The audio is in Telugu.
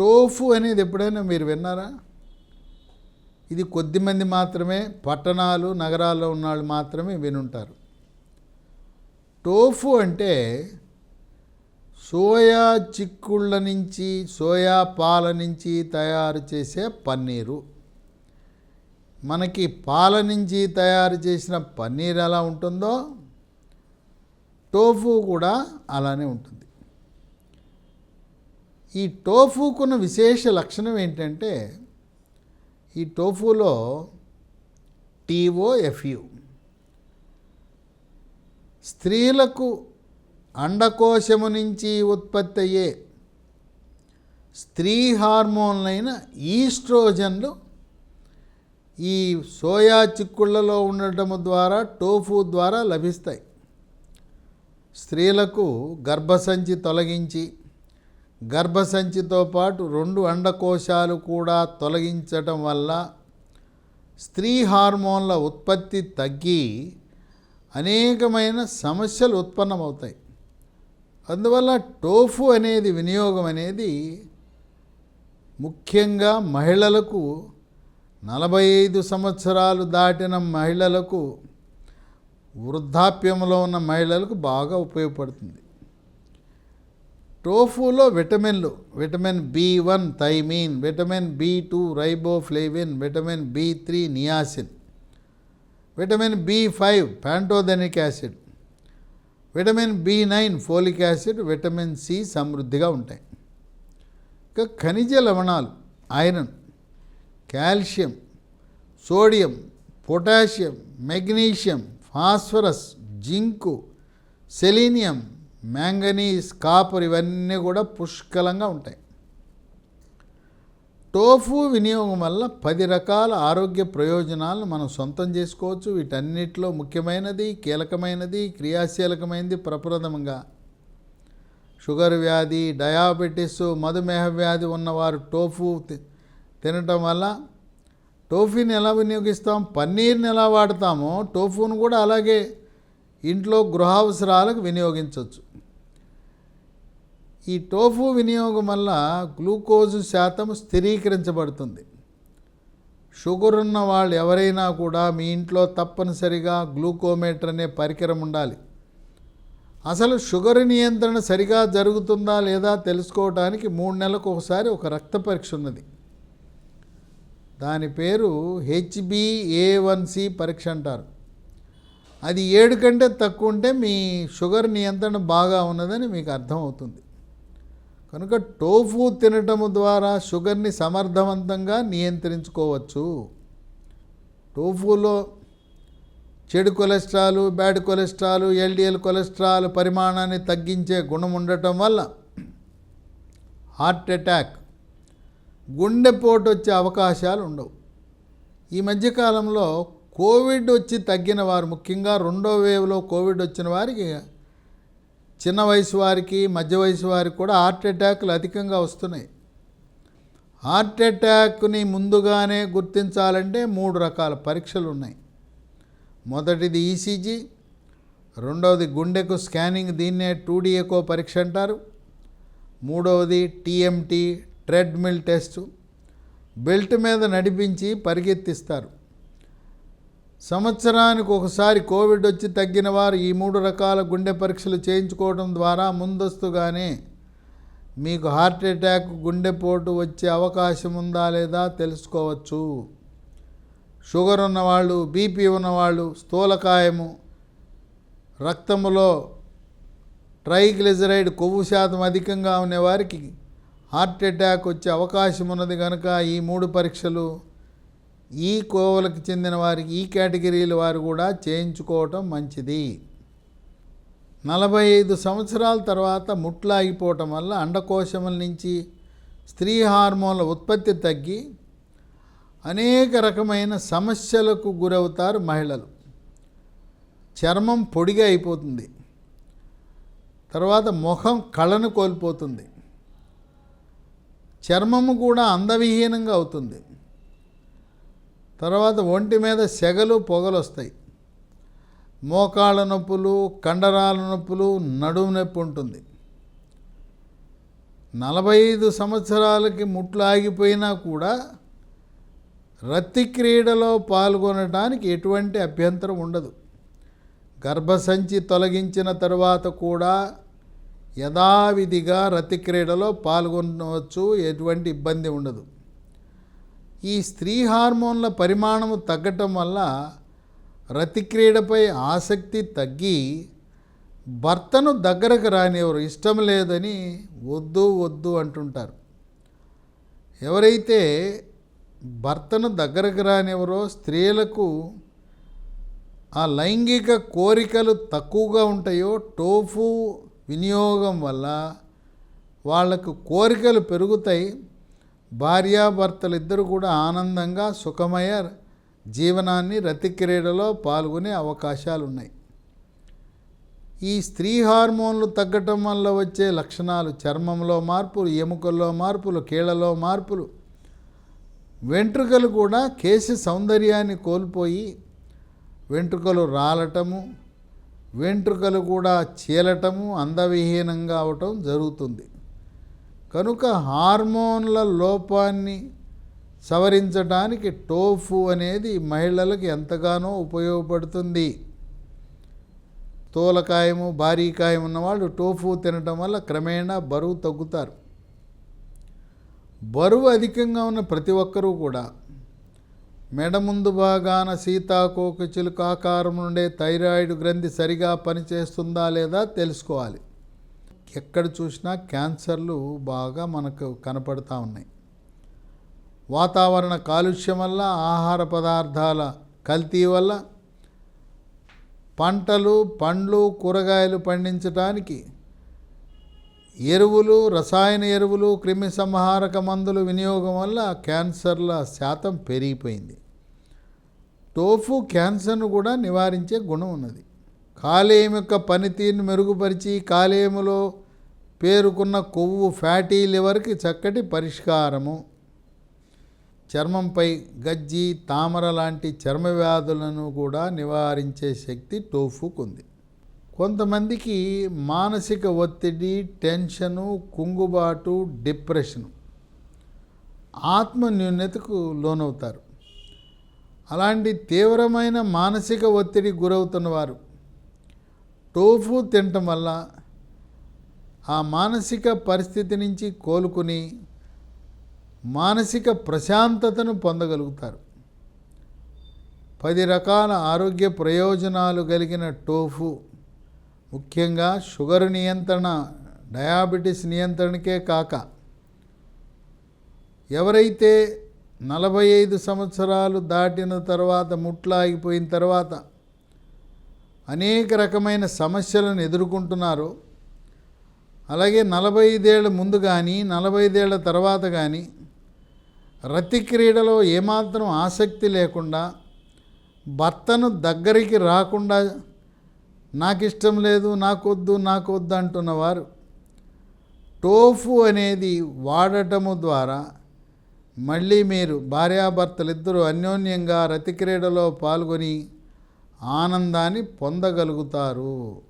టోఫు అనేది ఎప్పుడైనా మీరు విన్నారా? ఇది కొద్దిమంది మాత్రమే పట్టణాలు నగరాల్లో ఉన్న వాళ్ళు మాత్రమే వినుంటారు. టోఫు అంటే సోయా చిక్కుళ్ళ నుంచి సోయా పాల నుంచి తయారు చేసే పన్నీరు. మనకి పాల నుంచి తయారు చేసిన పన్నీర్ ఎలా ఉంటుందో టోఫు కూడా అలానే ఉంటుంది. ఈ టోఫుకున్న విశేష లక్షణం ఏంటంటే ఈ టోఫులో టీఓఎఫ్యు స్త్రీలకు అండకోశము నుంచి ఉత్పత్తి అయ్యే స్త్రీ హార్మోన్లైన ఈస్ట్రోజన్లు ఈ సోయా చిక్కుళ్ళలో ఉండటము ద్వారా టోఫు ద్వారా లభిస్తాయి. స్త్రీలకు గర్భసంచి తొలగించి గర్భసంచితో పాటు రెండు అండకోశాలు కూడా తొలగించటం వల్ల స్త్రీ హార్మోన్ల ఉత్పత్తి తగ్గి అనేకమైన సమస్యలు ఉత్పన్నమవుతాయి. అందువల్ల టోఫు అనేది వినియోగం అనేది ముఖ్యంగా మహిళలకు నలభై ఐదు సంవత్సరాలు దాటిన మహిళలకు వృద్ధాప్యంలో ఉన్న మహిళలకు బాగా ఉపయోగపడుతుంది. టోఫులో విటమిన్లు vitamin B one thiamine vitamin B two riboflavin vitamin B three niacin vitamin B five pantothenic acid vitamin B nine folic acid vitamin C సమృద్ధిగా ఉంటాయి. ఇంకా ఖనిజ లవణాలు iron calcium sodium potassium magnesium phosphorus zinc selenium manganese copper ఇవన్నీ కూడా పుష్కలంగా ఉంటాయి. టోఫు వినియోగం వల్ల పది రకాల ఆరోగ్య ప్రయోజనాలను మనం సొంతం చేసుకోవచ్చు. వీటన్నిటిలో ముఖ్యమైనది కీలకమైనది క్రియాశీలకమైనది ప్రప్రథమంగా. షుగర్ వ్యాధి డయాబెటీస్ మధుమేహ వ్యాధి ఉన్నవారు టోఫు తి- తినటం వల్ల టోఫీని ఎలా వినియోగిస్తాం? పన్నీర్ని ఎలా వాడతామో టోఫును కూడా అలాగే ఇంట్లో గృహావసరాలకు వినియోగించవచ్చు ఈ టోఫు వినియోగం వల్ల గ్లూకోజు శాతం స్థిరీకరించబడుతుంది. షుగర్ ఉన్న వాళ్ళు ఎవరైనా కూడా మీ ఇంట్లో తప్పనిసరిగా గ్లూకోమీటర్ అనే పరికరం ఉండాలి. అసలు షుగర్ నియంత్రణ సరిగా జరుగుతుందా లేదా తెలుసుకోవడానికి మూడు నెలలకు ఒకసారి ఒక రక్త పరీక్ష ఉన్నది. దాని పేరు హెచ్బిఏవన్సి పరీక్ష అంటారు. అది ఏడు కంటే తక్కువ ఉంటే మీ షుగర్ నియంత్రణ బాగా ఉన్నదని మీకు అర్థమవుతుంది. కనుక టోఫు తినటము ద్వారా షుగర్ని సమర్థవంతంగా నియంత్రించుకోవచ్చు. టోఫులో చెడు cholesterol bad cholesterol LDL cholesterol పరిమాణాన్ని తగ్గించే గుణం ఉండటం వల్ల హార్ట్ అటాక్ గుండెపోటు వచ్చే అవకాశాలు ఉండవు. ఈ మధ్యకాలంలో కోవిడ్ వచ్చి తగ్గిన వారు ముఖ్యంగా రెండో వేవ్లో కోవిడ్ వచ్చిన వారికి చిన్న వయసు వారికి మధ్య వయసు వారికి కూడా హార్ట్ అటాక్లు అధికంగా వస్తున్నాయి. హార్ట్ అటాక్ని ముందుగానే గుర్తించాలంటే మూడు రకాల పరీక్షలు ఉన్నాయి. మొదటిది ఈసీజీ రెండవది గుండెకు స్కానింగ్ దీన్నే టూడీఎకో పరీక్ష అంటారు. మూడవది టీఎంటీ ట్రెడ్మిల్ టెస్ట్. బెల్ట్ మీద నడిపించి పరిగెత్తిస్తారు. సంవత్సరానికి ఒకసారి కోవిడ్ వచ్చి తగ్గిన వారు ఈ మూడు రకాల గుండె పరీక్షలు చేయించుకోవడం ద్వారా ముందస్తుగానే మీకు హార్ట్ అటాక్ గుండెపోటు వచ్చే అవకాశం ఉందా లేదా తెలుసుకోవచ్చు. షుగర్ ఉన్నవాళ్ళు బీపీ ఉన్నవాళ్ళు స్థూలకాయము రక్తములో ట్రైగ్లిజరైడ్ కొవ్వు శాతం అధికంగా ఉన్నవారికి హార్ట్ అటాక్ వచ్చే అవకాశం ఉన్నది కనుక ఈ మూడు పరీక్షలు ఈ కోవలకు చెందిన వారికి ఈ కేటగిరీల వారు కూడా చేయించుకోవటం మంచిది. నలభై ఐదు సంవత్సరాల తర్వాత ముట్లు ఆగిపోవటం వల్ల అండకోశముల నుంచి స్త్రీ హార్మోన్ల ఉత్పత్తి తగ్గి అనేక రకమైన సమస్యలకు గురవుతారు మహిళలు. చర్మం పొడిగా అయిపోతుంది. తర్వాత ముఖం కళను కోల్పోతుంది. చర్మము కూడా అందవిహీనంగా అవుతుంది. తర్వాత ఒంటి మీద సెగలు పొగలు వస్తాయి మోకాళ్ళ నొప్పులు కండరాల నొప్పులు నడుము నొప్పి ఉంటుంది. నలభై ఐదు సంవత్సరాలకి ముట్లు ఆగిపోయినా కూడా రతి క్రీడలో పాల్గొనడానికి ఎటువంటి అభ్యంతరం ఉండదు. గర్భసంచి తొలగించిన తరువాత కూడా యథావిధిగా రతి క్రీడలో పాల్గొనవచ్చు ఎటువంటి ఇబ్బంది ఉండదు. ఈ స్త్రీ హార్మోన్ల పరిమాణము తగ్గటం వల్ల రతిక్రీడపై ఆసక్తి తగ్గి భర్తను దగ్గరకు రానివ్వరు. ఇష్టం లేదని వద్దు వద్దు అంటుంటారు. ఎవరైతే భర్తను దగ్గరకు రానివరో స్త్రీలకు ఆ లైంగిక కోరికలు తక్కువగా ఉంటాయో టోఫు వినియోగం వల్ల వాళ్ళకు కోరికలు పెరుగుతాయి. భార్యాభర్తలిద్దరూ కూడా ఆనందంగా సుఖమయ జీవనాన్ని రతి క్రీడలో పాల్గొనే అవకాశాలు ఉన్నాయి ఈ స్త్రీ హార్మోన్లు తగ్గటం వల్ల వచ్చే లక్షణాలు చర్మంలో మార్పులు ఎముకల్లో మార్పులు కీళ్ళలో మార్పులు. వెంట్రుకలు కూడా కేశ సౌందర్యాన్ని కోల్పోయి వెంట్రుకలు రాలటము వెంట్రుకలు కూడా చీలటము అందవిహీనంగా అవటం జరుగుతుంది. కనుక హార్మోన్ల లోపాన్ని సవరించడానికి టోఫు అనేది మహిళలకు ఎంతగానో ఉపయోగపడుతుంది. తోలకాయము భారీకాయం ఉన్నవాళ్ళు టోఫు తినటం వల్ల క్రమేణా బరువు తగ్గుతారు. బరువు అధికంగా ఉన్న ప్రతి ఒక్కరూ కూడా మెడ ముందు భాగాన సీతాకోక చిలుక ఆకారం నుండే థైరాయిడ్ గ్రంథి సరిగా పనిచేస్తుందా లేదా తెలుసుకోవాలి. ఎక్కడ చూసినా క్యాన్సర్లు బాగా మనకు కనపడతా ఉన్నాయి. వాతావరణ కాలుష్యం వల్ల ఆహార పదార్థాల కల్తీ వల్ల పంటలు పండ్లు కూరగాయలు పండించడానికి ఎరువులు రసాయన ఎరువులు క్రిమి సంహారక మందులు వినియోగం వల్ల క్యాన్సర్ల శాతం పెరిగిపోయింది. టోఫు క్యాన్సర్ను కూడా నివారించే గుణం ఉన్నది. కాలేయం యొక్క పనితీరును మెరుగుపరిచి కాలేయములో పేరుకున్న కొవ్వు ఫ్యాటీ లివర్కి చక్కటి పరిష్కారము. చర్మంపై గజ్జి తామర లాంటి చర్మ వ్యాధులను కూడా నివారించే శక్తి టోఫుకుంది. కొంతమందికి మానసిక ఒత్తిడి టెన్షను కుంగుబాటు డిప్రెషను ఆత్మన్యూన్యతకు లోనవుతారు. అలాంటి తీవ్రమైన మానసిక ఒత్తిడి గురవుతున్న వారు టోఫు తినటం వల్ల ఆ మానసిక పరిస్థితి నుంచి కోలుకుని మానసిక ప్రశాంతతను పొందగలుగుతారు. పది రకాల ఆరోగ్య ప్రయోజనాలు కలిగిన టోఫు ముఖ్యంగా షుగర్ నియంత్రణ డయాబెటీస్ నియంత్రణకే కాక ఎవరైతే నలభై ఐదు సంవత్సరాలు దాటిన తర్వాత ముట్లాగిపోయిన తర్వాత అనేక రకమైన సమస్యలను ఎదుర్కొంటున్నారు. అలాగే నలభై ఐదేళ్ళ ముందు కానీ నలభై ఐదేళ్ళ తర్వాత కానీ రతి క్రీడలో ఏమాత్రం ఆసక్తి లేకుండా భర్తను దగ్గరికి రాకుండా నాకు ఇష్టం లేదు నాకొద్దు నాకొద్దు అంటున్నవారు టోఫు అనేది వాడటము ద్వారా మళ్ళీ మీరు భార్యాభర్తలు ఇద్దరు అన్యోన్యంగా రతి క్రీడలో పాల్గొని ఆనందాన్ని పొందగలుగుతారు.